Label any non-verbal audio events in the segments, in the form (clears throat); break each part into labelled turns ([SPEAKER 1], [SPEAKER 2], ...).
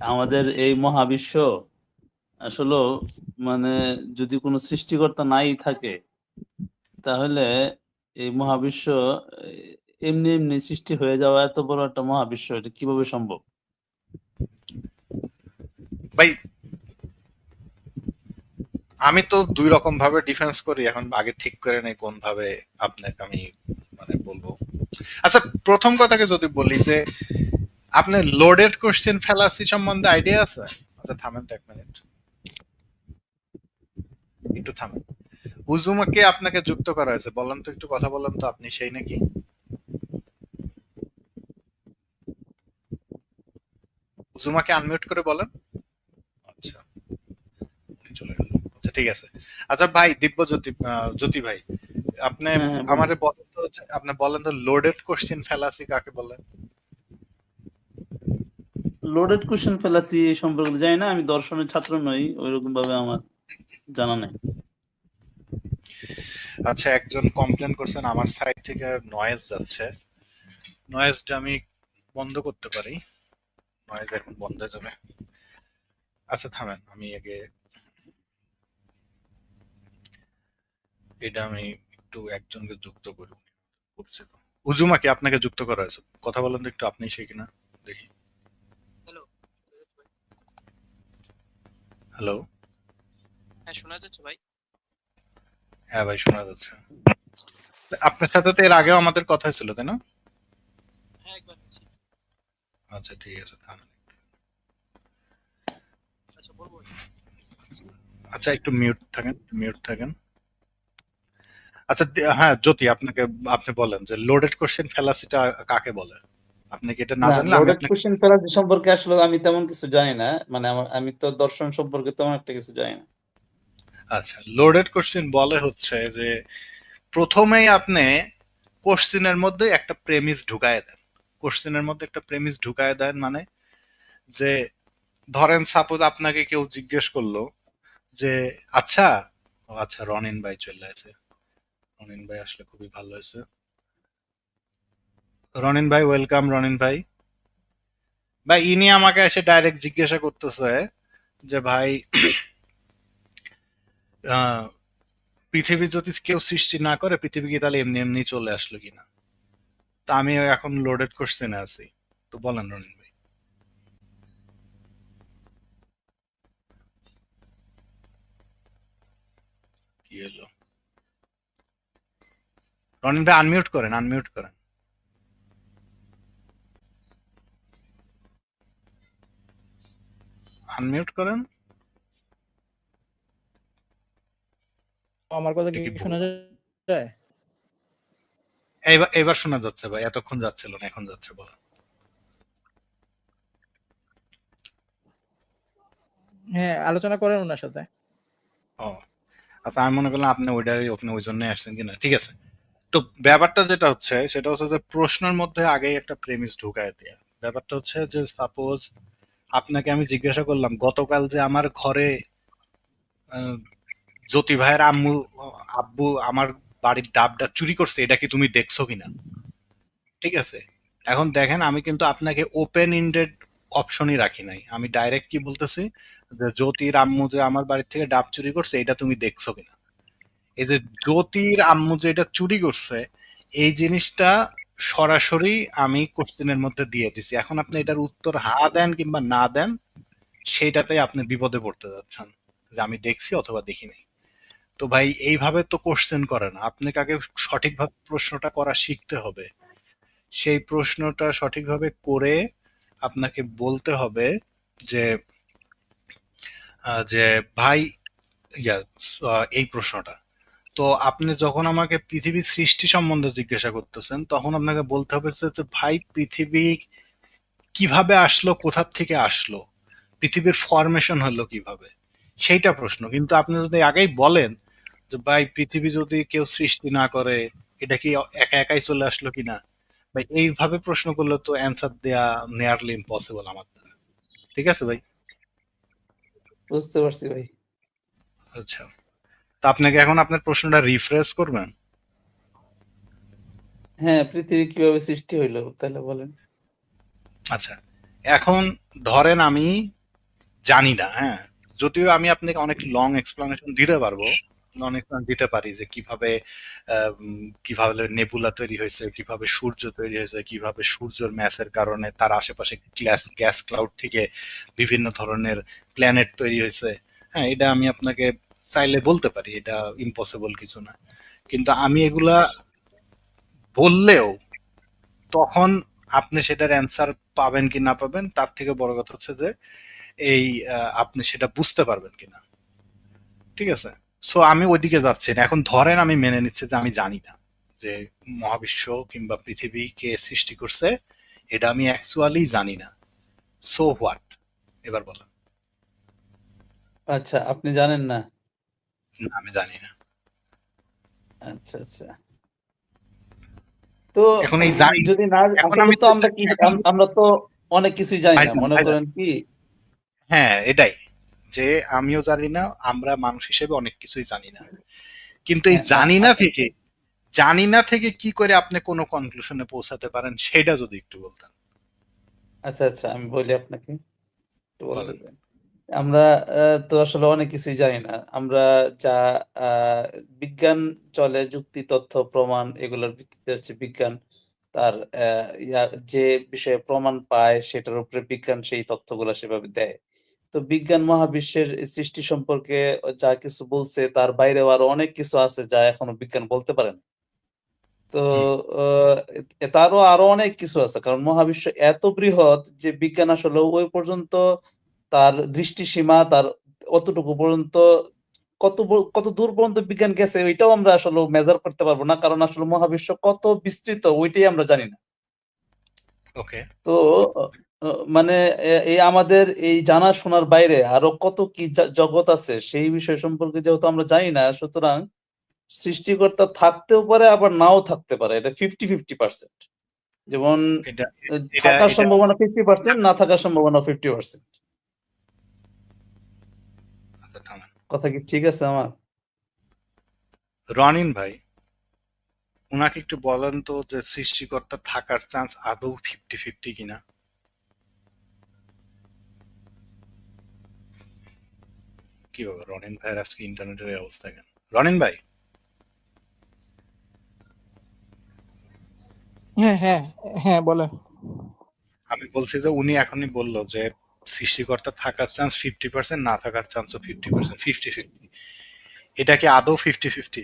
[SPEAKER 1] আমাদের এই মহাবিশ্ব আসলে মানে যদি কোনো সৃষ্টিকর্তা নাই থাকে, তাহলে এই মহাবিশ্ব, এমনি এমনি সৃষ্টি হয়ে যাওয়া এত বড় একটা মহাবিশ্ব, এটা কীভাবে সম্ভব?
[SPEAKER 2] ভাই, আমি তো দুই রকম ভাবে ডিফেন্স করি, এখন আগে ঠিক করে নেই কোন ভাবে আপনাকে আমি মানে বলব। আচ্ছা প্রথম কথাকে যদি বলি যে আপনার লোডেড কোশ্চেন ফেলাসি সম্বন্ধে আইডিয়া আছে? আচ্ছা থামেন এক মিনিট একটু থামেন। উজুমাকে আপনাকে যুক্ত করা হয়েছে? বলেন তো একটু কথা বলেন তো আপনি সেই নাকি? উজুমাকে আনমিউট করে বলেন? আচ্ছা চলে গেল। আচ্ছা ঠিক আছে। আচ্ছা ভাই দিব্য জ্যোতি জ্যোতি ভাই আপনি
[SPEAKER 1] হ্যাঁ, বলুন।
[SPEAKER 2] আমারে বলেন তো আপনি বলেন তো লোডেড কোশ্চেন ফেলাসি কাকে বলে?
[SPEAKER 1] লোডেড কোশ্চেন ফেলাসি সম্পর্কে জানি না, আমি দর্শনের ছাত্র নই ওইরকম ভাবে আমার জানা নাই।
[SPEAKER 2] আচ্ছা একজন কমপ্লেন করছেন, আমার সাইড থেকে নয়েজ যাচ্ছে। নয়েজটা আমি বন্ধ করতে পারি। নয়েজ এখন বন্ধ হয়ে যাবে। আচ্ছা থামেন, আমি আগে এটা আমি একটু একজনকে যুক্ত করি। উজুমা কি আপনাকে যুক্ত করা হয়েছে। কথা বলেন তো একটু, আপনি সেই কিনা? দেখি।
[SPEAKER 3] হ্যালো। হ্যাঁ শোনা যাচ্ছে ভাই?
[SPEAKER 2] হ্যাঁ ভাই শোনা যাচ্ছে। আপনার সাথে তো এর আগেও আমাদের কথা ছিল তাই না?
[SPEAKER 3] হ্যাঁ একবার
[SPEAKER 2] আচ্ছা ঠিক আছে থামেন
[SPEAKER 3] আচ্ছা বলব।
[SPEAKER 2] আচ্ছা একটু মিউট থাকেন মিউট থাকেন। আচ্ছা হ্যাঁ জ্যোতি আপনাকে আপনি বলেন যে লোডেড কোশ্চেন ফেলাসিটা কাকে বলে? আপনি কি এটা না জানলে আমি আপনাকে
[SPEAKER 1] কোশ্চেন ফেলাসি সম্পর্কে আসলে আমি তেমন কিছু জানি না। মানে আমি তো দর্শন সম্পর্কে তেমন একটা কিছু জানি না।
[SPEAKER 2] আচ্ছা লোডেড কোশ্চেন বলে হচ্ছে যে প্রথমেই আপনি কোশ্চেনের মধ্যে একটা প্রেমিস ঢুকায় দেন। কোশ্চেনের মধ্যে একটা প্রেমিস ঢুকায় দেন মানে যে ধরেন সাপোজ আপনাকে কেউ জিজ্ঞেস করল যে আচ্ছা আচ্ছা রনিন ভাই চলে আছে রনিন ভাই আসলে খুবই ভালো হয়েছে। রনিন ভাই ওয়েলকাম রনিন ভাই। ভাই, ইনি আমাকে এসে ডাইরেক্ট জিজ্ঞাসা করতেছে যে ভাই পৃথিবী যদি কেউ সৃষ্টি না করে, পৃথিবী কি তাহলে এমনি এমনি চলে আসলো কিনা? তা আমি এখন লোডেড কোশ্চেনে আছি। তো বলেন রনিন ভাই। কি রনিন ভাই আনমিউট করেন আনমিউট করেন। আনমিউট করেন।
[SPEAKER 4] আমার কথা কি শোনা যায়?
[SPEAKER 2] এইবার এবার শোনা যাচ্ছে ভাই এতক্ষণ যাচ্ছিল না এখন যাচ্ছে বল।
[SPEAKER 4] হ্যাঁ আলোচনা করেন ওনার সাথে।
[SPEAKER 2] ও আচ্ছা আমি মনে করলাম আপনি ওইটারই আপনি ওই জন্য আসছেন কিনা ঠিক আছে। তো ব্যাপারটা যেটা হচ্ছে সেটা হচ্ছে যে প্রশ্নের মধ্যে আগেই একটা প্রেমিস ঢুকায় দেয়া। ব্যাপারটা হচ্ছে যে সাপোজ আপনাকে আমি জিজ্ঞাসা করলাম, গতকাল যে আমার ঘরে জ্যোতি ভাইয়ের আম্মু, আব্বু আমার বাড়ির ডাবটা চুরি করছে, এটা কি তুমি দেখছ কিনা? ঠিক আছে? এখন দেখেন, আমি কিন্তু আপনাকে ওপেন ইন্ডেড অপশনই রাখি নাই। আমি ডাইরেক্ট কি বলতেছি, যে জ্যোতির আম্মু যে আমার বাড়ির থেকে ডাব চুরি করছে, এটা তুমি দেখছ কিনা? এই যে জ্যোতির আম্মু যে এটা চুরি করছে, এই জিনিসটা সরাসরি আমি কোশ্চেনের মধ্যে দিয়ে দিছি। এখন আপনি এটার উত্তর হা দেন কিংবা না দেন সেইটাতে আপনি বিপদে পড়তে যাচ্ছেন যে আমি দেখছি অথবা দেখি নাই তো ভাই, এইভাবে তো কোশ্চেন করে না আপনাকে আগে সঠিকভাবে প্রশ্নটা করা শিখতে হবে? সেই প্রশ্নটা সঠিকভাবে করে আপনাকে বলতে হবে যে যে ভাই, ইয়া এই প্রশ্নটা। তো আপনি যখন আমাকে পৃথিবীর সৃষ্টি সম্বন্ধে জিজ্ঞাসা করতেছেন তখন আপনাকে বলতে হবে যে ভাই পৃথিবী কীভাবে আসলো কোথার থেকে আসলো পৃথিবীর ফরমেশন হলো কীভাবে? সেইটা প্রশ্ন। কিন্তু আপনি যদি আগেই বলেন যে ভাই পৃথিবী যদি কেউ সৃষ্টি না করে এটা কি একা একাই চলে আসলো কিনা? ভাই এইভাবে প্রশ্ন করলে তো অ্যান্সার দেয়া নেয়ারলি ইম্পসিবল আমার দ্বারা। ঠিক আছে ভাই?
[SPEAKER 1] বুঝতে পারছি ভাই।
[SPEAKER 2] আচ্ছা। আপনাকে এখন আপনার প্রশ্নটা রিফ্রেশ করবেন?
[SPEAKER 1] হ্যাঁ পৃথিবী কীভাবে সৃষ্টি হইল তাহলে বলেন।
[SPEAKER 2] আচ্ছা এখন ধরেন আমি জানি না হ্যাঁ যদিও আমি আপনাকে অনেক লং এক্সপ্লেনেশন দিতে পারব এক্সপ্লেনেশন দিতে পারি যে কীভাবে কীভাবে নেবুলা তৈরি হয়েছে কীভাবে সূর্য তৈরি হয়েছে কীভাবে সূর্যের ম্যাসের কারণে তার আশেপাশে গ্যাস গ্যাস ক্লাউড থেকে বিভিন্ন ধরনের প্ল্যানেট তৈরি হয়েছে। হ্যাঁ এটা আমি আপনাকে চাইলে বলতে পারি, এটা ইম্পসিবল কিছু না। কিন্তু আমি এগুলা বললেও তখন আপনি সেটার অ্যান্সার পাবেন কি না পাবেন, তার থেকে বড় কথা হচ্ছে যে, এই আপনি সেটা বুঝতে পারবেন কিনা ঠিক আছে? সো আমি ওইদিকে যাচ্ছি না। এখন ধরেন আমি মেনে নিচ্ছি যে আমি জানি না যে মহাবিশ্ব কিংবা পৃথিবী কে সৃষ্টি করছে, এটা আমি অ্যাকচুয়ালি জানি না। সো হোয়াট এবার বলেন।
[SPEAKER 1] আচ্ছা আপনি জানেন না।
[SPEAKER 2] না আমি জানি না।
[SPEAKER 1] আচ্ছা আচ্ছা। তো
[SPEAKER 2] এখন এই জানি
[SPEAKER 1] যদি না
[SPEAKER 2] এখন আমি
[SPEAKER 1] তো আমরা কি আমরা তো অনেক কিছুই জানি না মনে করেন কি?
[SPEAKER 2] হ্যাঁ এটাই। যে আমিও জানি না আমরা মানুষ হিসেবে অনেক কিছুই জানি না। কিন্তু এই
[SPEAKER 1] হ্যাঁ,
[SPEAKER 2] জানি না থেকে জানি না থেকে কি করে আপনি কোনো কনক্লুশনে পৌঁছাতে পারেন সেটা যদি একটু বলতেন।
[SPEAKER 1] আচ্ছা আচ্ছা আমি বলি আপনাকে। একটু বলতে
[SPEAKER 2] বলেন।
[SPEAKER 1] আমরা তো আসলে অনেক কিছুই জানি না। আমরা যা আহ, বিজ্ঞান চলে যুক্তি তথ্য প্রমাণ এগুলোর ভিত্তিতে হচ্ছে বিজ্ঞান। তার যে বিষয়ে প্রমাণ পায় সেটার উপরে বিজ্ঞান সেই তথ্যগুলো সেভাবে দেয়। তো বিজ্ঞান মহাবিশ্বের সৃষ্টি সম্পর্কে যা কিছু বলছে তার বাইরেও আরও অনেক কিছু আছে যা এখনও বিজ্ঞান বলতে পারে না। তো আহ, তারও আরও অনেক কিছু আছে। কারণ মহাবিশ্ব এত বৃহৎ যে বিজ্ঞান আসলে ওই পর্যন্ত তার দৃষ্টিসীমা তার অতটুকু পর্যন্ত কত কত দূর পর্যন্ত বিজ্ঞান গেছে ওইটাও আমরা আসলে মেজার করতে পারব না কারণ আসলে মহাবিশ্ব কত বিস্তৃত ওইটাই আমরা জানি না।
[SPEAKER 2] ওকে
[SPEAKER 1] তো মানে এই আমাদের এই জানা শোনার বাইরে আরও কত কি জগৎ আছে সেই বিষয় সম্পর্কে যেহেতু আমরা জানি না সুতরাং সৃষ্টিকর্তা থাকতেও পারে আবার নাও থাকতে পারে এটা ফিফটি ফিফটি পার্সেন্ট যেমন থাকার সম্ভাবনা ফিফটি পার্সেন্ট না থাকার সম্ভাবনা ফিফটি পার্সেন্ট
[SPEAKER 2] আচ্ছা, থামেন।
[SPEAKER 1] কথা কি ঠিক আছে আমার?
[SPEAKER 2] রনিন ভাই উনাকে একটু বলেন তো যে সৃষ্টিকর্তা থাকার চান্স আদৌ ফিফটি ফিফটি কিনা? কি বাবা রনিন ভাইয়ের আজকে ইন্টারনেটের অবস্থা কেন? রনিন ভাই?
[SPEAKER 4] হ্যাঁ হ্যাঁ হ্যাঁ বলেন।
[SPEAKER 2] আমি বলছি যে উনি এখনই বলল যে সৃষ্টিকর্তা থাকার চান্স ফিফটি পার্সেন্ট না থাকার চান্সও ফিফটি পার্সেন্ট ফিফটি ফিফটি এটা কি আদৌ ফিফটি ফিফটি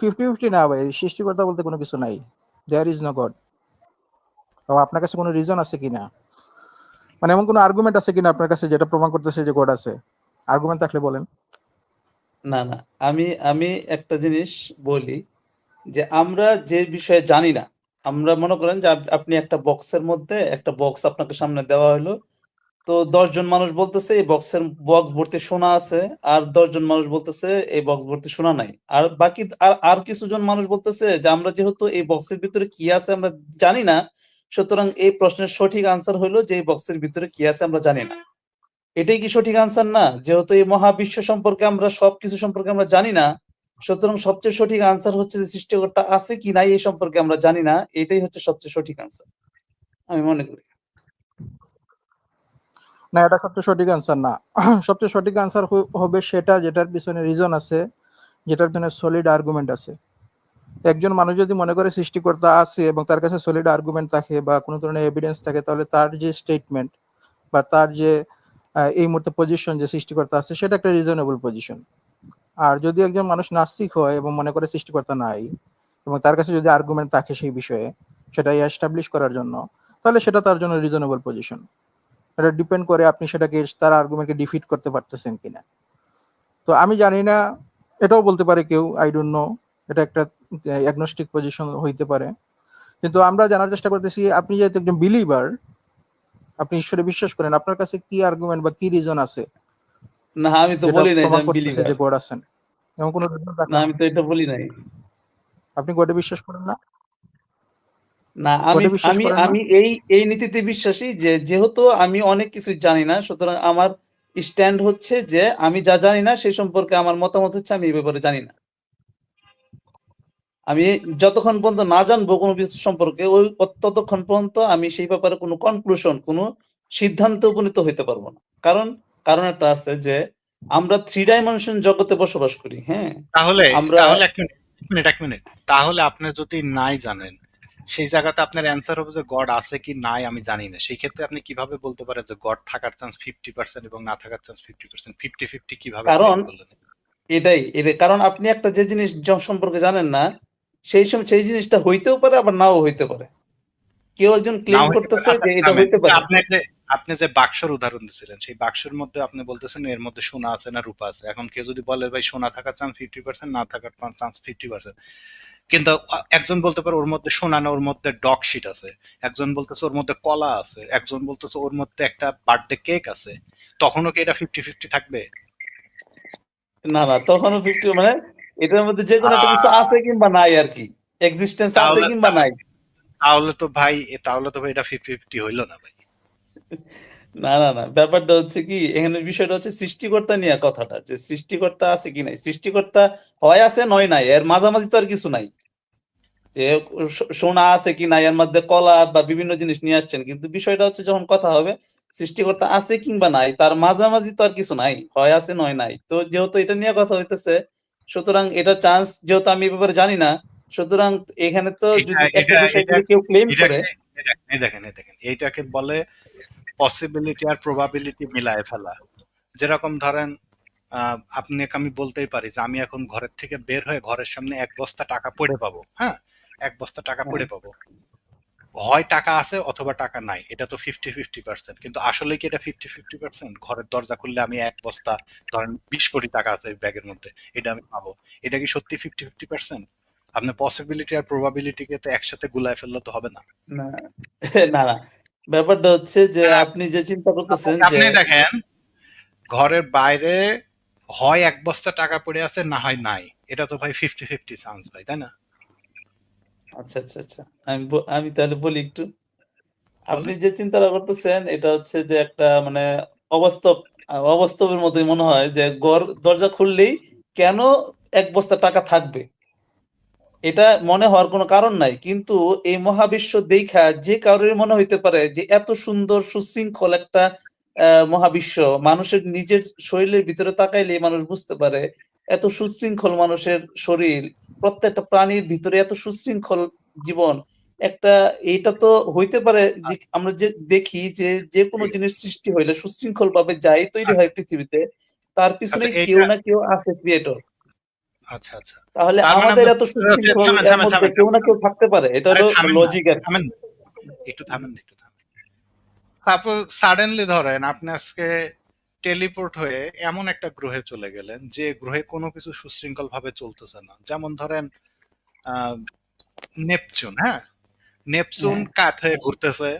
[SPEAKER 4] ফিফটি ফিফটি না ভাই, সৃষ্টিকর্তা বলতে কোনো কিছু নাই। দেয়ার ইজ নো গড আপনার কাছে কোনো রিজন আছে কিনা? মানে এমন কোনো আর্গুমেন্ট আছে কিনা আপনার কাছে যেটা প্রমাণ করতেছে যে গড আছে? আর্গুমেন্ট থাকলে বলেন।
[SPEAKER 1] না না। আমি আমি একটা জিনিস বলি যে আমরা যে বিষয়ে জানি না, আমরা মনে করেন যে আপনি একটা বক্সের মধ্যে একটা বক্স আপনাকে সামনে দেওয়া হলো তো দশজন মানুষ বলতেছে, এই বক্সের বক্স ভর্তি সোনা আছে। আর দশজন মানুষ বলতেছে, এই বক্স ভর্তি সোনা নাই। আর বাকি আর আর কিছু জন মানুষ বলতেছে যে, আমরা যেহেতু এই বক্সের ভিতরে কি আছে আমরা জানি না, সুতরাং এই প্রশ্নের সঠিক আনসার হলো যে, এই বক্সের ভিতরে কি আছে আমরা জানি না। এটাই কি সঠিক আনসার না? যেহেতু এই মহাবিশ্ব সম্পর্কে আমরা সবকিছু সম্পর্কে আমরা জানি না, সুতরাং সবচেয়ে সঠিক আনসার হচ্ছে যে সৃষ্টিকর্তা আছে কি নাই এই সম্পর্কে আমরা জানি না, এটাই হচ্ছে সবচেয়ে সঠিক আনসার আমি মনে করি।
[SPEAKER 4] না, এটা সবচেয়ে সঠিক আনসার না। (clears throat) সবচেয়ে সঠিক আনসার হবে সেটা যেটার পিছনে রিজন আছে, যেটার জন্য সলিড আর্গুমেন্ট আছে। একজন মানুষ যদি মনে করে সৃষ্টিকর্তা আছে এবং তার কাছে সলিড আর্গুমেন্ট থাকে বা কোনো ধরনের এভিডেন্স থাকে, তাহলে তার যে স্টেটমেন্ট বা তার যে এই মুহূর্তে পজিশন যে সৃষ্টিকর্তা আছে, সেটা একটা রিজনেবল পজিশন আর যদি একজন মানুষ নাস্তিক হয় এবং মনে করে সৃষ্টিকর্তা নাই, এবং তার কাছে যদি আর্গুমেন্ট থাকে সেই বিষয়ে, সেটা এস্টাবলিশ করার জন্য, তাহলে সেটা তার জন্য রিজনেবল পজিশন এটা ডিপেন্ড করে আপনি সেটাকে, তার আর্গুমেন্টকে ডিফিট করতে পারতেছেন কিনা। তো আমি জানি না, এটাও বলতে পারে কেউ আই ডোন্ট নো এটা একটা অ্যাগনস্টিক পজিশন হইতে পারে। কিন্তু আমরা জানার চেষ্টা করতেছি, আপনি যেহেতু একজন বিলিভার আপনি ঈশ্বরে বিশ্বাস করেন আপনার কাছে কি আর্গুমেন্ট বা কি রিজন আছে?
[SPEAKER 1] না আমি তো বলি নাই আমি believer।
[SPEAKER 4] যে গড আছেন। এমন কোনো reason
[SPEAKER 1] না আমি তো এটা বলি নাই।
[SPEAKER 4] আপনি গডে বিশ্বাস করেন না?
[SPEAKER 1] না আমি আমি আমি এই এই নীতিতে বিশ্বাসী যে যেহেতু আমি অনেক কিছু জানি না সুতরাং আমার স্ট্যান্ড হচ্ছে যে আমি যা জানি না সেই সম্পর্কে আমার মতামত হচ্ছে আমি এই ব্যাপারে জানি না। আমি যতক্ষণ পর্যন্ত না জানব কোনো কিছু সম্পর্কে ওই ততক্ষণ পর্যন্ত আমি সেই ব্যাপারে কোনো কনক্লুশন কোনো সিদ্ধান্তে উপনীত হইতে পারব না। কারণ কারণ একটা আছে যে আমরা থ্রি ডাইমেনশন জগতে বসবাস করি হ্যাঁ?
[SPEAKER 2] তাহলে
[SPEAKER 1] আমরা-
[SPEAKER 2] তাহলে এক মিনিট এক মিনিট তাহলে আপনি যদি নাই জানেন সেই জায়গাতে আপনার অ্যান্সার হবে যে গড আছে কি নাই আমি জানি না। সেই ক্ষেত্রে আপনি কীভাবে বলতে পারেন যে গড থাকার চান্স ফিফটি পার্সেন্ট এবং না থাকার chance fifty percent fifty fifty কীভাবে
[SPEAKER 1] কারণ- এটাই এটাই। কারণ আপনি একটা যে জিনিস সম্পর্কে জানেন না সেই সময় সেই জিনিসটা হইতেও পারে আবার নাও হইতে পারে। কেউ একজন ক্লেম করতেছে যে এটা হইতে পারে।
[SPEAKER 2] আপনি যে আপনি যে বাক্সর উদাহরণ দিয়েছিলেন সেই বাক্সের মধ্যে আপনি বলতেছেন এর মধ্যে সোনা আছে না রূপা আছে। এখন কেউ যদি বলে ভাই সোনা থাকার চান্স ফিফটি পার্সেন্ট না থাকার চান্স ফিফটি পার্সেন্ট কিন্তু একজন বলতে পারে ওর মধ্যে সোনা না ওর মধ্যে ডগ শিট আছে। একজন বলতেছে ওর মধ্যে কলা আছে। একজন বলতেছে ওর মধ্যে একটা বার্থডে কেক আছে। তখনও কি এটা ফিফটি ফিফটি থাকবে?
[SPEAKER 1] না না তখনও ফিফটি মানে এটার মধ্যে যে কোনো কিছু আছে কিংবা নাই আর কি। এক্সিস্টেন্স আছে কিংবা নাই।
[SPEAKER 2] তাহলে তো ভাই তাহলে তো ভাই এটা ফিফটি ফিফটি হইল না ভাই।
[SPEAKER 1] না না না ব্যাপারটা হচ্ছে কি এখানে বিষয়টা হচ্ছে সৃষ্টিকর্তা নিয়ে কথাটা যে সৃষ্টিকর্তা আছে কি নাই। সৃষ্টিকর্তা হয় আছে নয় নাই এর মাঝামাঝি তো আর কিছু নাই। যে সোনা আছে কি নাই এর মধ্যে কলা বা বিভিন্ন জিনিস নিয়ে আসছেন কিন্তু বিষয়টা হচ্ছে যখন কথা হবে সৃষ্টিকর্তা আছে কিংবা নাই তার মাঝামাঝি তো আর কিছু নাই হয় আছে নয় নাই। তো যেহেতু এটা নিয়ে কথা হইতেছে সুতরাং এটা চান্স যেহেতু আমি ব্যাপারে জানি না সুতরাং এখানে তো যদি একটা বিষয় কেউ ক্লেম করে
[SPEAKER 2] এই দেখেন, এই দেখেন এইটাকে বলে পসিবিলিটি আর প্রবাবিলিটি মিলায় ফেলা। যেরকম ধরেন আহ, আপনাকে আমি বলতেই পারি যে আমি এখন ঘরের থেকে বের হয়ে ঘরের সামনে এক বস্তা টাকা পড়ে পাবো হ্যাঁ? এক বস্তা টাকা পড়ে পাবো। হয় টাকা আছে অথবা টাকা নাই এটা তো ফিফটি ফিফটি পার্সেন্ট কিন্তু আসলে কি এটা ফিফটি ফিফটি পার্সেন্ট ঘরের দরজা খুললে আমি এক বস্তা ধরেন বিশ কোটি টাকা আছে ব্যাগের মধ্যে এটা আমি পাবো। এটা কি সত্যি ফিফটি ফিফটি পার্সেন্ট আপনার পসিবিলিটি আর প্রবাবিলিটিকে তো একসাথে গুলায় ফেললে তো হবে না।
[SPEAKER 1] না। (laughs) না না। ব্যাপারটা হচ্ছে যে আপনি যে চিন্তা করতেছেন
[SPEAKER 2] আপনি দেখেন ঘরের বাইরে হয় এক বস্তা টাকা পড়ে আছে না হয় নাই। এটা তো ভাই ফিফটি ফিফটি চান্স ভাই তাই না?
[SPEAKER 1] আচ্ছা আচ্ছা আচ্ছা। আমি আমি তাহলে বলি একটু। আপনি যে চিন্তাটা করতেছেন এটা হচ্ছে যে একটা মানে অবাস্তব অবাস্তবের মতোই মনে হয় যে ঘর দরজা খুললেই কেন এক বস্তা টাকা থাকবে? এটা মনে হওয়ার কোনো কারণ নাই। কিন্তু এই মহাবিশ্ব দেখা যে কারোর মনে হইতে পারে যে এত সুন্দর সুশৃঙ্খল একটা আহ, মহাবিশ্ব মানুষের নিজের শরীরের ভিতরে তাকাইলে মানুষ বুঝতে পারে এত সুশৃঙ্খল মানুষের শরীর প্রত্যেকটা প্রাণীর ভিতরে এত সুশৃঙ্খল জীবন। একটা এটা তো হইতে পারে আমরা যে দেখি যে যে কোনো জিনিস সৃষ্টি হইলে সুশৃঙ্খল ভাবে যাই তৈরি হয় পৃথিবীতে তার পিছনে
[SPEAKER 2] আচ্ছা,
[SPEAKER 1] কেউ না কেউ আছে ক্রিয়েটর
[SPEAKER 2] আচ্ছা আচ্ছা।
[SPEAKER 1] তাহলে
[SPEAKER 2] মানে
[SPEAKER 1] আমাদের এত সুশৃঙ্খল কেউ না কেউ থাকতে পারে। এটা হলো লজিক আর
[SPEAKER 2] একটু থামেন একটু থামেন। তারপর সাডেনলি ধরেন আপনি আজকে টেলিপোর্ট হয়ে এমন একটা গ্রহে চলে গেলেন যে গ্রহে কোনো কিছু সুশৃঙ্খল ভাবে চলতেছে না। যেমন ধরেন নেপচুন হ্যাঁ? নেপচুন
[SPEAKER 1] হ্যাঁ।
[SPEAKER 2] কাত হয়ে ঘুরতেছে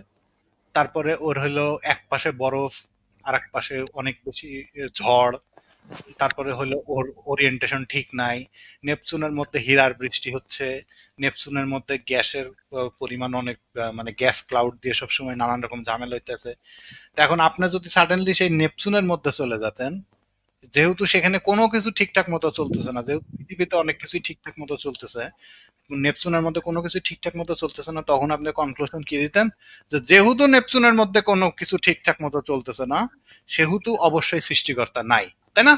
[SPEAKER 2] তারপরে ওর হলো এক পাশে বরফ আর এক পাশে অনেক বেশি ঝড় তারপরে হলো ওর ওরিয়েন্টেশন ঠিক নাই। নেপচুনের মধ্যে হীরার বৃষ্টি হচ্ছে নেপচুনের মধ্যে গ্যাসের পরিমাণ অনেক মানে গ্যাস ক্লাউড দিয়ে সবসময় নানান রকম ঝামেলা হইতেছে। এখন আপনি যদি সাডেনলি সেই নেপচুনের মধ্যে চলে যেতেন, যেহেতু সেখানে কোনো কিছু ঠিকঠাক মতো চলতেছে না, যেহেতু পৃথিবীতে অনেক কিছুই ঠিকঠাক মতো চলতেছে নেপচুনের মধ্যে কোনো কিছু ঠিকঠাক মতো চলতেছে না, তখন আপনি কনক্লুশন কি দিতেন? যে যেহেতু নেপচুনের মধ্যে কোনো কিছু ঠিকঠাক মতো চলতেছে না, সেহেতু অবশ্যই সৃষ্টিকর্তা নাই, তাই না?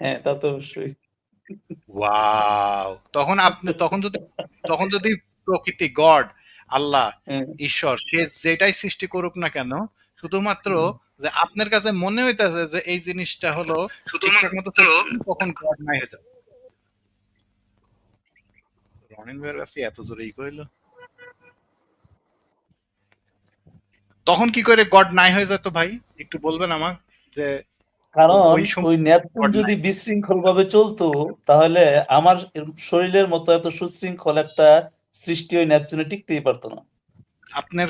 [SPEAKER 1] হ্যাঁ তা তো অবশ্যই।
[SPEAKER 2] ওয়াও তখন আপনি তখন যদি তখন যদি প্রকৃতি গড আল্লাহ
[SPEAKER 1] হ্যাঁ।
[SPEAKER 2] ঈশ্বর সে যেটাই সৃষ্টি করুক না কেন শুধুমাত্র যে আপনার কাছে মনে হইতাছে যে এই জিনিসটা হলো তখন গড নাই হয়ে যাবে। রনিন ভাইয়ের কাছে এত জোরে ই কইলো। তখন কি করে গড নাই হয়ে যেত ভাই? একটু বলবেন আমার যে
[SPEAKER 1] কারণ
[SPEAKER 2] ওই
[SPEAKER 1] নেপচুন যদি বিশৃঙ্খল ভাবে চলতো তাহলে আমার শরীরের মতো এত সুশৃঙ্খল একটা সৃষ্টি ওই নেপচুনে টিকতেই পারতো না।
[SPEAKER 2] আপনার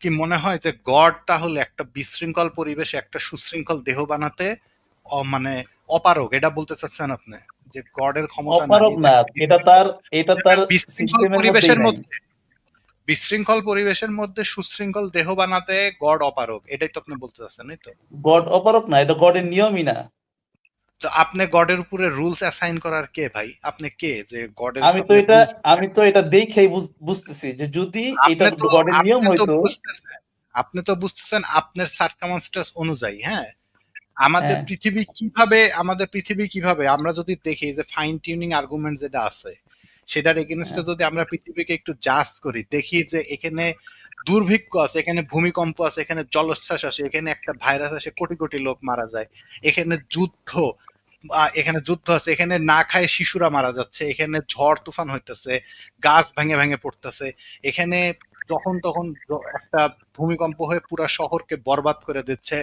[SPEAKER 2] কি মনে হয় যে গড তাহলে একটা বিশৃঙ্খল পরিবেশে একটা সুশৃঙ্খল দেহ বানাতে মানে অপারগ এটা বলতে চাচ্ছেন আপনি? যে গডের ক্ষমতা
[SPEAKER 1] অপারক না এটা তার এটা তার সিস্টেমের
[SPEAKER 2] পরিবেশের মধ্যে? বিশৃঙ্খল পরিবেশের মধ্যে সুশৃঙ্খল দেহ বানাতে গড অপারগ। এটাই তো আপনি বলতে চাচ্ছেন তো?
[SPEAKER 1] গড অপারক না এটা গডের নিয়মই না।
[SPEAKER 2] তো আপনি গডের উপরে রুলস অ্যাসাইন করার কে ভাই? আপনি কে যে গডের
[SPEAKER 1] আমি তো এটা আমি তো এটা দেখেই বুঝতেছি যে যদি এটা গডের নিয়ম
[SPEAKER 2] আপনি তো বুঝতেছেন। আপনি তো বুঝতেছেন আপনার সার্কামস্টেন্স অনুযায়ী হ্যাঁ? আমাদের
[SPEAKER 1] হ্যাঁ।
[SPEAKER 2] পৃথিবী কীভাবে আমাদের পৃথিবী কীভাবে? আমরা যদি দেখি যে ফাইন টিউনিং আর্গুমেন্ট যেটা আছে সেটার এগেনস্টে
[SPEAKER 1] হ্যাঁ।
[SPEAKER 2] যদি আমরা পৃথিবীকে একটু জাজ করি দেখি যে এখানে দুর্ভিক্ষ আছে এখানে ভূমিকম্প আছে এখানে জলোচ্ছ্বাস আছে এখানে একটা ভাইরাস আসে কোটি কোটি লোক মারা যায় এখানে যুদ্ধ এখানে যুদ্ধ আছে এখানে না খায় শিশুরা মারা যাচ্ছে এখানে ঝড় তুফান হইতেছে গাছ ভেঙে ভেঙে পড়তেছে এখানে যখন তখন একটা ভূমিকম্প হয়ে পুরো শহরকে বরবাদ করে দিচ্ছে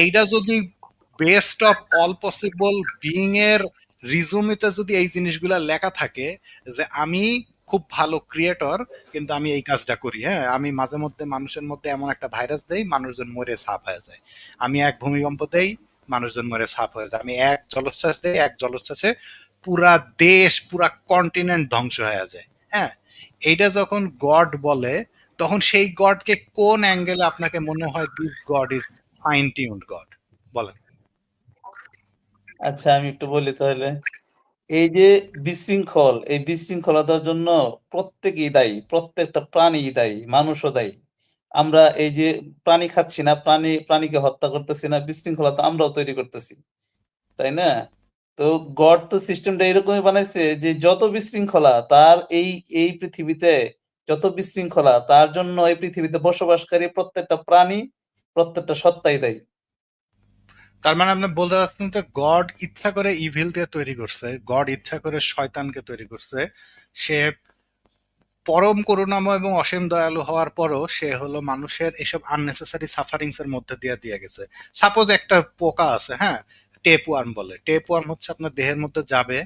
[SPEAKER 2] এইটা যদি best of all possible being এর রিজুমিতে যদি এই জিনিসগুলা লেখা থাকে যে আমি খুব ভালো ক্রিয়েটর কিন্তু আমি এই কাজটা করি হ্যাঁ? আমি মাঝে মধ্যে মানুষের মধ্যে এমন একটা ভাইরাস দেই, মানুষজন মরে সাফ হয়ে যায়। আমি এক ভূমিকম্প দেই, মানুষজন মরে সাফ হয়ে যায়। আমি এক জলোচ্ছ্বাস দেই, এক জলোচ্ছ্বাসে পুরা দেশ, পুরা কন্টিনেন্ট ধ্বংস হয়ে যায় হ্যাঁ? এইটা যখন গড বলে, তখন সেই গডকে কোন অ্যাঙ্গেলে আপনাকে মনে হয় this god is fine tuned god বলেন।
[SPEAKER 1] আচ্ছা আমি একটু বলি তাহলে। এই যে বিশৃঙ্খল, এই বিশৃঙ্খলতার জন্য প্রত্যেকেই দায়ী, প্রত্যেকটা প্রাণী দায়ী, মানুষও দায়ী। আমরা এই যে প্রাণী খাচ্ছি না, প্রাণী, প্রাণীকে হত্যা করতেছি না, বিশৃঙ্খলতা আমরাও তৈরি করতেছি, তাই না? তো গড তো সিস্টেমটা এরকমই বানাইছে যে যত বিশৃঙ্খলা তার এই এই পৃথিবীতে, যত বিশৃঙ্খলা তার জন্য এই পৃথিবীতে বসবাসকারী প্রত্যেকটা প্রাণী, প্রত্যেকটা সত্তাই দায়ী।
[SPEAKER 2] তার মানে আপনি বলতে চাচ্ছেন যে গড ইচ্ছা করে ইভিল দিয়ে তৈরি করছে, গড ইচ্ছা করে শয়তানকে তৈরি করছে। সে পরম করুণাময় এবং অসীম দয়ালু হওয়ার পরও সে হলো মানুষের এসব আননেসেসারি সাফারিংস এর মধ্যে দিয়ে দিয়ে গেছে। সাপোজ একটা পোকা আছে হ্যাঁ? টেপ ওয়ার্ম বলে। টেপ ওয়ার্ম হচ্ছে আপনার দেহের মধ্যে যাবে,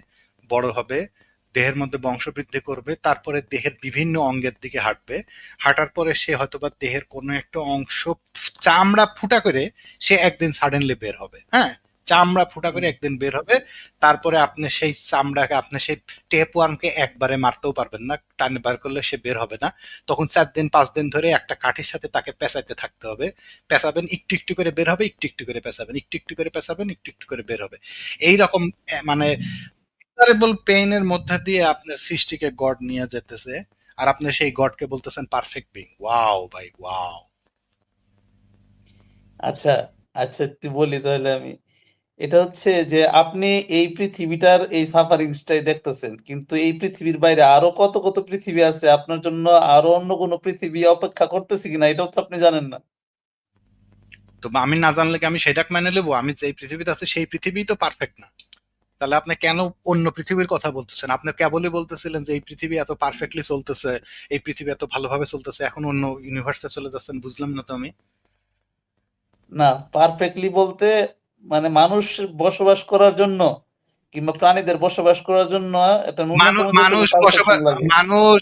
[SPEAKER 2] বড় হবে। দেহের মধ্যে বংশবৃদ্ধি করবে তারপরে দেহের বিভিন্ন অঙ্গের দিকে হাঁটবে। হাঁটার পরে সে হয়তোবা দেহের কোনো একটা অংশ চামড়া ফুটা করে সে একদিন সাডেনলি বের হবে। হ্যাঁ? চামড়া ফুটা করে একদিন বের হবে। তারপরে আপনি সেই চামড়াকে আপনি সেই টেপ ওয়ার্মকে একবারে মারতেও পারবেন না টানে বার করলে সে বের হবে না। তখন চার দিন পাঁচ দিন ধরে একটা কাঠির সাথে তাকে পেঁচাইতে থাকতে হবে। পেঁচাবেন একটু একটু করে বের হবে একটু একটু করে পেঁচাবেন একটু একটু করে পেঁচাবেন একটু একটু করে বের হবে। এইরকম আহ, মানে পেইনের মধ্যে দিয়ে আপনার সৃষ্টিকে গড নিয়ে যেতেছে। আর আপনি সেই গডকে বলতেছেন পারফেক্ট বিং ওয়াও ভাই ওয়াও
[SPEAKER 1] আচ্ছা আচ্ছা একটু বলি তাহলে আমি। এটা হচ্ছে যে আপনি এই পৃথিবীটার এই সাফারিংসটাই দেখতেছেন কিন্তু এই পৃথিবীর বাইরে আরও কত কত পৃথিবী আছে আপনার জন্য আরও অন্য কোনো পৃথিবী অপেক্ষা করতেছে কিনা এটাও তো আপনি জানেন না।
[SPEAKER 2] তো আমি না জানলে কি আমি সেটাকে মেনে নেব? আমি যেই পৃথিবীতে আছি সেই পৃথিবী তো পারফেক্ট না। তাহলে আপনি কেন অন্য পৃথিবীর কথা বলতেছেন আপনি কেবলই বলতেছিলেন যে এই পৃথিবী এত পারফেক্টলি চলতেছে এই পৃথিবী এত ভালোভাবে চলতেছে এখন অন্য ইউনিভার্সে চলে যাচ্ছেন বুঝলাম না তো আমি
[SPEAKER 1] না পারফেক্টলি বলতে মানে মানুষ বসবাস করার জন্য কিংবা প্রাণীদের বসবাস করার জন্য একটা
[SPEAKER 2] মানুষ বসবাস। মানুষ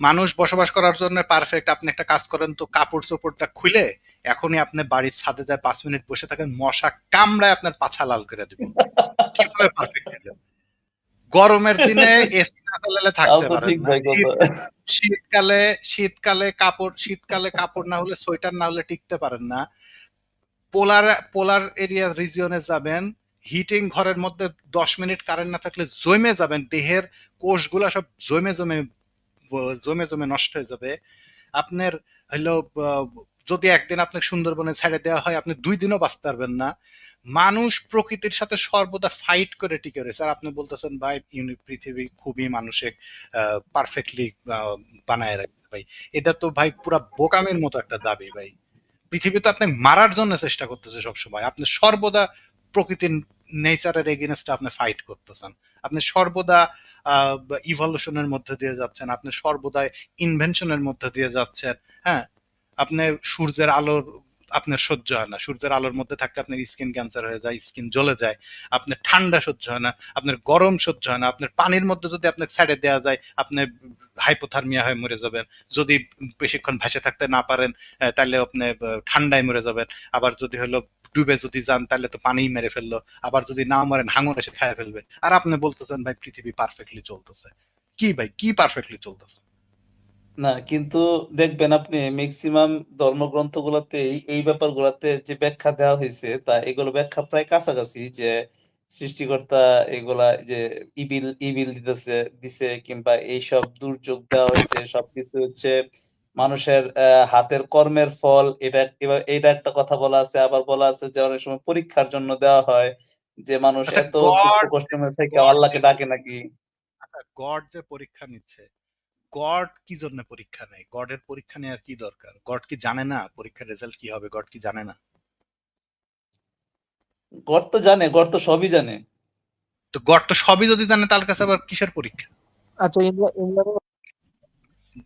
[SPEAKER 2] মানুষ বসবাস করার জন্য পারফেক্ট আপনি একটা কাজ করেন তো কাপড় চোপড়টা খুলে এখনই আপনি বাড়ির ছাদে যায় পাঁচ মিনিট বসে থাকেন মশা কামড়ায় আপনার পাছা লাল করে দিবেন কীভাবে পারফেক্ট গরমের দিনে এসি না চালালে থাকতে পারেন শীতকালে শীতকালে কাপড় শীতকালে কাপড় না হলে সোয়েটার না হলে টিকতে পারেন না। পোলার পোলার এরিয়া রিজিয়নে যাবেন হিটিং ঘরের মধ্যে দশ মিনিট কারেন্ট না থাকলে জমে যাবেন দেহের কোষগুলা সব জমে জমে জমে জমে নষ্ট হয়ে যাবে। আপনার হলো যদি একদিন আপনাকে সুন্দরবনে ছেড়ে দেওয়া হয়, আপনি দুই দিনও বাঁচতে পারবেন না। মানুষ প্রকৃতির সাথে সর্বদা ফাইট করে টিকে রয়েছে। আর আপনি বলতেছেন, ভাই পৃথিবী খুবই মানুষের পারফেক্টলি বানায় রাখবে ভাই। এটা তো ভাই পুরা বোকামের মতো একটা দাবি ভাই। পৃথিবী তো আপনাকে মারার জন্য চেষ্টা করতেছে সবসময়। আপনি সর্বদা প্রকৃতির নেচারের এগেনস্টে আপনি ফাইট করতেছেন। আপনি সর্বদা ইভলিউশনের মধ্যে দিয়ে যাচ্ছেন। আপনি সর্বদা ইনভেনশনের মধ্যে দিয়ে যাচ্ছেন। হ্যাঁ? আপনি সূর্যের আলোর, আপনার সহ্য হয় না। সূর্যের আলোর মধ্যে থাকতে আপনার স্কিন ক্যান্সার হয়ে যায় স্কিন জ্বলে যায়, আপনার ঠান্ডা সহ্য হয় না, আপনার গরম সহ্য হয় না, আপনার পানির মধ্যে যদি আপনাকে ছেড়ে দেওয়া যায় আপনি হাইপোথার্মিয়া হয়ে মরে যাবেন। যদি বেশিক্ষণ ভেসে থাকতে না পারেন তাহলে আপনি ঠান্ডায় মরে যাবেন। আবার যদি হলো ডুবে যদি যান, তাহলে তো পানিই মেরে ফেলল। আবার যদি না মরেন, হাঙর এসে খায় ফেলবে। আর আপনি বলতেছেন, ভাই, পৃথিবী পারফেক্টলি চলতেছে। কি ভাই, কি পারফেক্টলি চলতেছে?
[SPEAKER 1] না কিন্তু দেখবেন আপনি ম্যাক্সিমাম ধর্মগ্রন্থগুলোতে এই ব্যাপারগুলোতে যে ব্যাখ্যা দেওয়া হয়েছে তা এগুলো ব্যাখ্যা প্রায় কাছাকাছি যে সৃষ্টিকর্তা এগুলা যে ইবিল ইবিল দিতেছে দিছে কিংবা এইসব দুর্যোগ দেওয়া হয়েছে সবকিছু হচ্ছে মানুষের হাতের কর্মের ফল। এটা এইটা একটা কথা বলা আছে আবার বলা আছে যে অনেক সময় পরীক্ষার জন্য দেওয়া হয় যে মানুষ
[SPEAKER 2] আচ্ছা,
[SPEAKER 1] এত দুঃখ কষ্ট থেকে আল্লাহকে ডাকে নাকি?
[SPEAKER 2] গড যে পরীক্ষা নিচ্ছে গড কি জন্য পরীক্ষা নেয়? গডের পরীক্ষা নেওয়ার কি দরকার? গড কি জানে না পরীক্ষার রেজাল্ট কি হবে? গড কি জানে না?
[SPEAKER 1] গড তো জানে গড তো সবই জানে।
[SPEAKER 2] তো গড তো সবই যদি জানে তার কাছে আবার কিসের পরীক্ষা?
[SPEAKER 4] আচ্ছা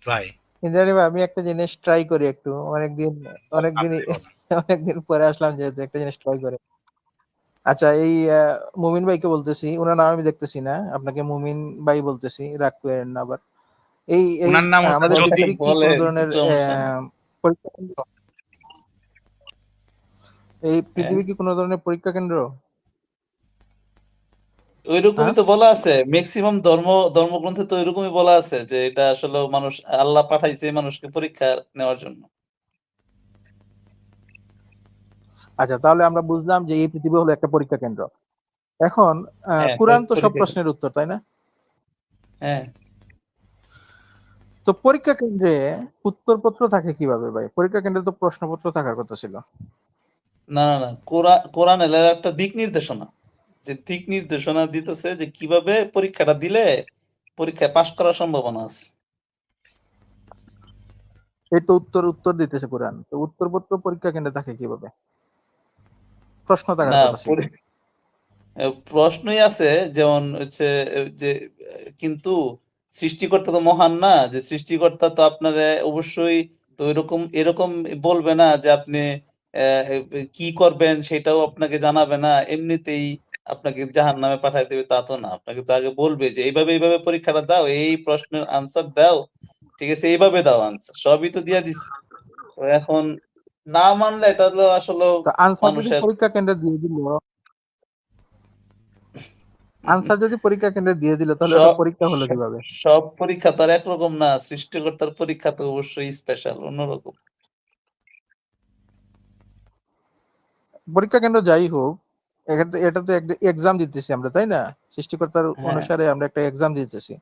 [SPEAKER 2] ভাই।
[SPEAKER 4] ইন্দ্রাণী ভাই, আমি একটা জিনিস ট্রাই করি একটু। অনেকদিন অনেকদিন (laughs) অনেকদিন পরে আসলাম যেহেতু একটা জিনিস ট্রাই করে। আচ্ছা এই আহ, মুমিন ভাইকে বলতেছি। ওনার নাম আমি দেখতেছি না। আপনাকে মুমিন ভাই বলতেছি রাগ করেন না আবার। এই
[SPEAKER 2] নাম
[SPEAKER 4] আমাদের পৃথিবী কি কোনো ধরনের পরীক্ষা কেন্দ্র? এই পৃথিবী কি কোনো ধরনের পরীক্ষা কেন্দ্র?
[SPEAKER 1] ওইরকমই
[SPEAKER 4] হ্যাঁ?
[SPEAKER 1] তো বলা আছে। ম্যাক্সিমাম ধর্ম ধর্মগ্রন্থে তো ওইরকমই বলা আছে যে এটা আসলে মানুষ আল্লাহ পাঠাইছে মানুষকে পরীক্ষা নেওয়ার জন্য।
[SPEAKER 4] আচ্ছা তাহলে আমরা বুঝলাম যে এই পৃথিবী হলো একটা পরীক্ষা কেন্দ্র। এখন আহ,
[SPEAKER 1] হ্যাঁ,
[SPEAKER 4] কোরআন তো সব প্রশ্নের উত্তর তাই না?
[SPEAKER 1] হ্যাঁ।
[SPEAKER 4] তো পরীক্ষা কেন্দ্রে উত্তরপত্র থাকে কীভাবে ভাই? পরীক্ষা কেন্দ্রে তো প্রশ্নপত্র থাকার কথা ছিল।
[SPEAKER 1] না না না কোরআন এলাকার একটা দিক নির্দেশনা। যে দিক নির্দেশনা দিতেছে যে কীভাবে পরীক্ষাটা দিলে পরীক্ষায় পাশ করার সম্ভাবনা আছে।
[SPEAKER 4] এই তো উত্তর উত্তর দিতেছে কোরআন। তো উত্তরপত্র পরীক্ষা কেন্দ্রে থাকে কীভাবে? প্রশ্ন থাকার কথা ছিল।
[SPEAKER 1] প্রশ্নই আছে যেমন হচ্ছে যে কিন্তু সৃষ্টিকর্তা তো মহান না যে সৃষ্টিকর্তা তো আপনার অবশ্যই তো এরকম এরকম বলবে না যে আপনি কি করবেন সেটাও আপনাকে জানাবে না এমনিতেই আপনাকে জাহান নামে পাঠাই দেবে তা তো না। আপনাকে তো আগে বলবে যে এইভাবে এইভাবে পরীক্ষাটা দাও এই প্রশ্নের আনসার দাও ঠিক আছে এইভাবে দাও আনসার সবই তো দিয়া দিচ্ছে তো এখন না মানলে এটা হলো আসলে মানুষের-
[SPEAKER 4] পরীক্ষা কেন্দ্রে দিয়ে দিল। আনসার যদি পরীক্ষা কেন্দ্রে দিয়ে দিল তাহলে পরীক্ষা হলো কীভাবে?
[SPEAKER 1] সব পরীক্ষা তো আর একরকম না সৃষ্টিকর্তার পরীক্ষা তো অবশ্যই স্পেশাল অন্যরকম।
[SPEAKER 4] পরীক্ষা কেন্দ্র যাই হোক এটা তো- এটা তো এক্সাম দিতেছি আমরা তাই না? সৃষ্টিকর্তার
[SPEAKER 1] হ্যাঁ।
[SPEAKER 4] অনুসারে আমরা একটা এক্সাম দিতেছি।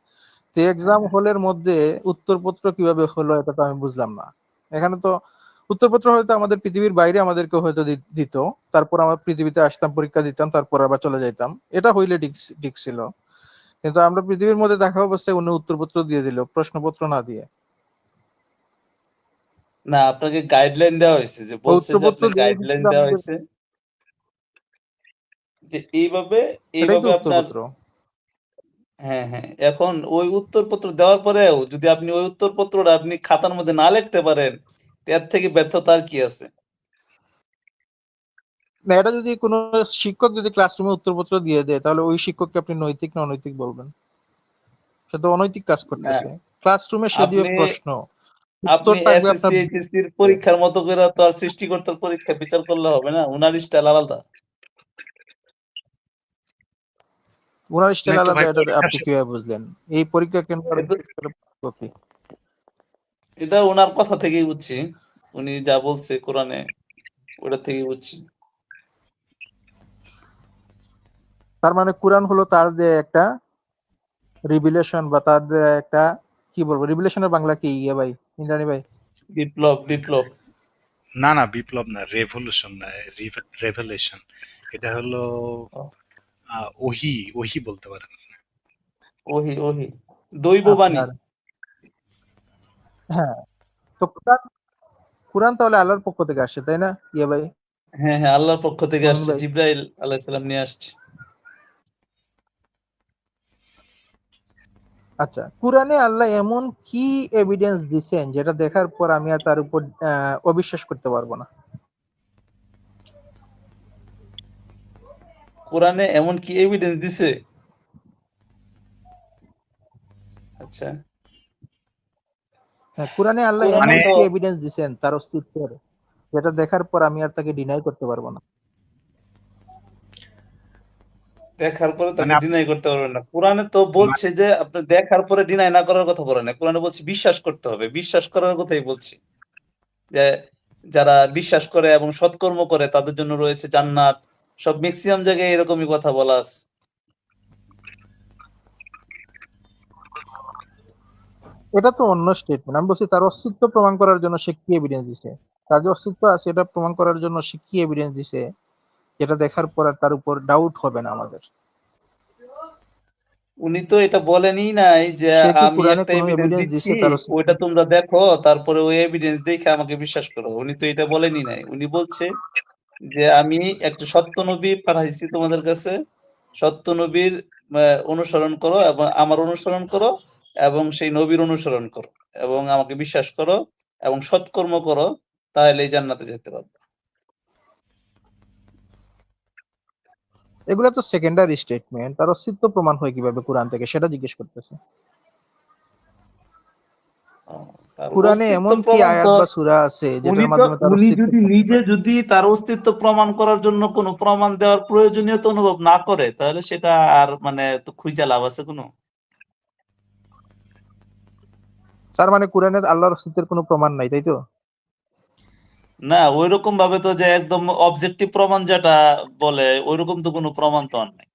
[SPEAKER 4] তো এক্সাম হলের মধ্যে উত্তরপত্র কীভাবে হলো এটা তো আমি বুঝলাম না। এখানে তো উত্তরপত্র হয়তো আমাদের পৃথিবীর বাইরে আমাদেরকে হয়তো দিত। তারপর আমরা পৃথিবীতে আসতাম পরীক্ষা দিতাম তারপর আবার চলে যাইতাম। এটা হইলে ঠিক ছিল। কিন্তু আমরা পৃথিবীর মধ্যে থাকা অবস্থায় উনি উত্তরপত্র দিয়ে দিল প্রশ্নপত্র না দিয়ে।
[SPEAKER 1] না আপনাকে গাইডলাইন দেওয়া হয়েছে যে বলছে যে গাইডলাইন দেওয়া হয়েছে যে এইভাবে এইভাবে আপনার হ্যাঁ হ্যাঁ এখন ওই উত্তরপত্র দেওয়ার পরেও যদি আপনি ওই উত্তরপত্রটা আপনি খাতার মধ্যে না লিখতে পারেন এর থেকে ব্যর্থতা আর কি আছে?
[SPEAKER 4] না এটা যদি কোনো শিক্ষক যদি ক্লাসরুমে উত্তরপত্র দিয়ে দেয় তাহলে ওই শিক্ষককে আপনি নৈতিক না অনৈতিক বলবেন? সে তো অনৈতিক কাজ করতেছে। ক্লাসরুমে সে দিবে
[SPEAKER 1] আপনি-
[SPEAKER 4] প্রশ্ন। উত্তর থাকবে আপনার
[SPEAKER 1] এইচএসসি এর পরীক্ষার মতো করে তো আর সৃষ্টিকর্তার পরীক্ষা বিচার করলে হবে না? উনার স্টাইল আলাদা।
[SPEAKER 4] ওনার স্টাইল আলাদা এটা আপনি কীভাবে বুঝলেন? এই পরীক্ষা কেন্দ্র
[SPEAKER 1] এটা- ওনার কথা থেকেই বুঝছি। উনি যা বলছে কোরআনে ওটা থেকেই বুঝছি।
[SPEAKER 4] তার মানে কোরআন হলো তার যে একটা রিভিলেশন বা তার যে একটা কি বলব রিভিলেশনের বাংলা কি? ইয়ে ভাই ইন্দ্রাণী ভাই।
[SPEAKER 1] বিপ্লব বিপ্লব।
[SPEAKER 2] না না বিপ্লব না রেভলিউশন না রেভেলেশন এটা হলো ওহি ওহি বলতে পারেন।
[SPEAKER 1] ওহি ওহি। দৈববাণী।
[SPEAKER 4] আপনার- হ্যাঁ। তো কোরআন কোরআন তাহলে আল্লাহর পক্ষ থেকে আসছে তাই না? ইয়ে ভাই?
[SPEAKER 1] হ্যাঁ হ্যাঁ আল্লাহর পক্ষ থেকে আসছে জিব্রাইল আলাইহিস সালাম নিয়ে আসছে।
[SPEAKER 4] আচ্ছা কোরআনে আল্লাহ এমন কি এভিডেন্স দিছেন যেটা দেখার পর আমি আর তার উপর অবিশ্বাস করতে পারব না?
[SPEAKER 1] কোরআনে এমন কি এভিডেন্স দিছে? আচ্ছা।
[SPEAKER 4] হ্যাঁ কোরআনে আল্লাহ এমন
[SPEAKER 1] কোরআনে
[SPEAKER 4] কি এভিডেন্স দিছেন তার অস্তিত্বের যেটা দেখার পর আমি আর তাকে ডিনাই করতে পারব না।
[SPEAKER 1] দেখার পরে তাকে
[SPEAKER 2] মানে
[SPEAKER 1] ডিনাই করতে পারবেন না। কোরআনে তো বলছে যে আপনি দেখার পরে ডিনাই না করার কথা বলে না কোরআনে বলছে বিশ্বাস করতে হবে। বিশ্বাস করার কথাই বলছি। যে যারা বিশ্বাস করে এবং সৎকর্ম করে তাদের জন্য রয়েছে জান্নাত। সব ম্যাক্সিমাম জায়গায় এরকমই কথা বলা আছে।
[SPEAKER 4] এটা তো অন্য স্টেটমেন্ট আমি বলছি তার অস্তিত্ব প্রমাণ করার জন্য সে কি এভিডেন্স দিছে? তার যে অস্তিত্ব আছে এটা প্রমাণ করার জন্য সে কি এভিডেন্স দিছে? যেটা দেখার পর আর তার উপর ডাউট হবে না আমাদের।
[SPEAKER 1] উনি তো এটা বলেনই নাই যে আমি একটা এভিডেন্স
[SPEAKER 4] দিছে
[SPEAKER 1] দিচ্ছি ওইটা তোমরা দেখো তারপরে ওই এভিডেন্স দেখে আমাকে বিশ্বাস করো। উনি তো এটা বলেনই নাই। উনি বলছে যে আমি একটা সত্য নবী পাঠাইছি তোমাদের কাছে। সত্য নবীর অনুসরণ করো এবং আমার অনুসরণ করো। এবং সেই নবীর অনুসরণ করো এবং আমাকে বিশ্বাস করো এবং সৎকর্ম করো তাহলে এই জান্নাতে যেতে পারবে।
[SPEAKER 4] এগুলো তো সেকেন্ডারি স্টেটমেন্ট তার অস্তিত্ব প্রমাণ হয় কীভাবে কোরআন থেকে সেটা জিজ্ঞেস করতেছে। কোরআনে এমন কি আয়াত বা সূরা আছে যেটার মাধ্যমে তার
[SPEAKER 1] উনি যদি নিজে যদি তার অস্তিত্ব প্রমাণ করার জন্য কোনো প্রমাণ দেওয়ার প্রয়োজনীয়তা অনুভব না করে তাহলে সেটা আর মানে তো খুঁজে লাভ আছে কোনো?
[SPEAKER 4] তার মানে কোরআনে আল্লাহর অস্তিত্বের কোনো প্রমাণ নাই, তাই তো?
[SPEAKER 1] না ওইরকম ভাবে তো যে একদম অবজেক্টিভ প্রমাণ যেটা বলে, ওইরকম তো কোনো প্রমাণ তো আর নাই।